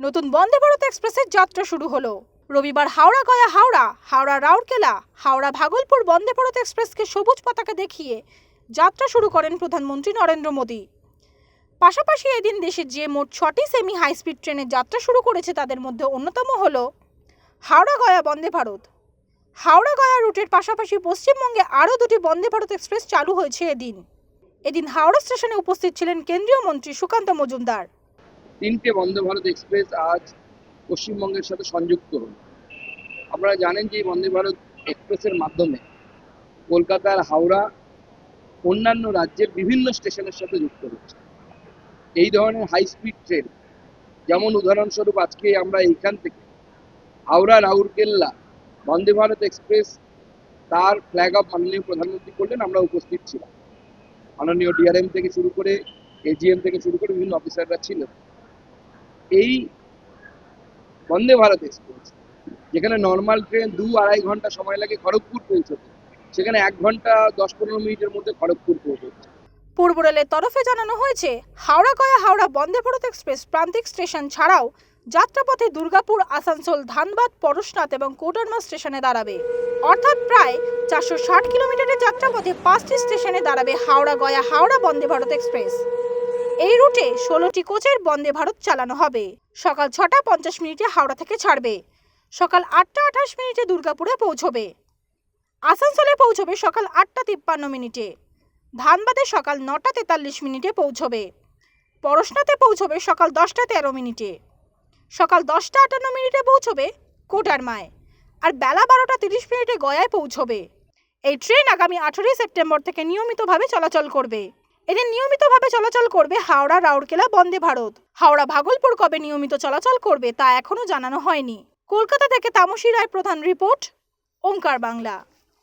নতুন বন্দে ভারত এক্সপ্রেসের যাত্রা শুরু হলো। রবিবার হাওড়া গয়া হাওড়া হাওড়া রাউরকেলা, হাওড়া ভাগলপুর বন্দে ভারত এক্সপ্রেসকে সবুজ পতাকা দেখিয়ে যাত্রা শুরু করেন প্রধানমন্ত্রী নরেন্দ্র মোদী। পাশাপাশি এদিন দেশের যে মোট ছটি সেমি হাই স্পিড ট্রেনের যাত্রা শুরু করেছে তাদের মধ্যে অন্যতম হল হাওড়া গয়া বন্দে ভারত। হাওড়া গয়া রুটের পাশাপাশি পশ্চিমবঙ্গে আরও দুটি বন্দে ভারত এক্সপ্রেস চালু হয়েছে এদিন। এদিন হাওড়া স্টেশনে উপস্থিত ছিলেন কেন্দ্রীয় মন্ত্রী সুকান্ত মজুমদার। তিনটে বন্দে ভারত এক্সপ্রেস আজ পশ্চিমবঙ্গের সাথে সংযুক্ত হল। আপনারা জানেন যে বন্দে ভারত এক্সপ্রেসের মাধ্যমে কলকাতার, হাওড়া, অন্যান্য রাজ্যের বিভিন্ন স্টেশনের সাথে যুক্ত হচ্ছে। এই ধরনের হাই স্পিড ট্রেন যেমন উদাহরণস্বরূপ আজকে আমরা এইখান থেকে হাওড়া, রাউরকেল্লা, বন্দে ভারত এক্সপ্রেস তার ফ্ল্যাগ অফ মাননীয় প্রধানমন্ত্রী করলেন, আমরা উপস্থিত ছিলাম। মাননীয় ডিআরএম থেকে শুরু করে এজিএম থেকে শুরু করে বিভিন্ন অফিসাররা ছিলেন। এই বন্দে ভারত এক্সপ্রেস, যেখানে নর্মাল ট্রেন দু আড়াই ঘণ্টা সময় লাগে খড়গপুর পৌঁছতে। সেখানে এক ঘণ্টা দশ পনেরো মিনিটের মধ্যে খড়গপুর পৌঁছচ্ছে পূর্ব রেলের তরফে জানানো হয়েছে, হাওড়া গয়া হাওড়া বন্দে ভারত এক্সপ্রেস প্রান্তিক স্টেশন ছাড়াও যাত্রাপথে দুর্গাপুর, আসানসোল, ধানবাদ, পরশনাথ এবং কোটারমা স্টেশনে দাঁড়াবে। অর্থাৎ প্রায় চারশো ষাট কিলোমিটারের যাত্রাপথে পাঁচটি স্টেশনে দাঁড়াবে হাওড়া গয়া হাওড়া বন্দে ভারত এক্সপ্রেস। ষোলোটি কোচের বন্দে ভারত চালানো হবে। সকাল ছটা পঞ্চাশ মিনিটে হাওড়া থেকে ছাড়বে। সকাল আটটা আঠাশ মিনিটে দুর্গাপুরে পৌঁছবে। আসানসোলে পৌঁছবে সকাল আটটা তিপ্পান্ন মিনিটে। ধানবাদে সকাল নটা তেতাল্লিশ মিনিটে পৌঁছবে। পরশনাতে পৌঁছবে সকাল দশটা তেরো মিনিটে। সকাল দশটা আটান্ন মিনিটে পৌঁছবে কোটারমায় আর বেলা বারোটা তিরিশ মিনিটে গয়ায় পৌঁছবে। এই ট্রেন আগামী আঠেরোই সেপ্টেম্বর থেকে নিয়মিতভাবে চলাচল করবে। এদিন নিয়মিতভাবে চলাচল করবে হাওড়া, রাউরকেলা, বন্দে ভারত। হাওড়া, ভাগলপুর কবে নিয়মিত চলাচল করবে তা এখনও জানানো হয়নি। কলকাতা থেকে তামসী রায় প্রধান রিপোর্ট, ওঙ্কার বাংলা।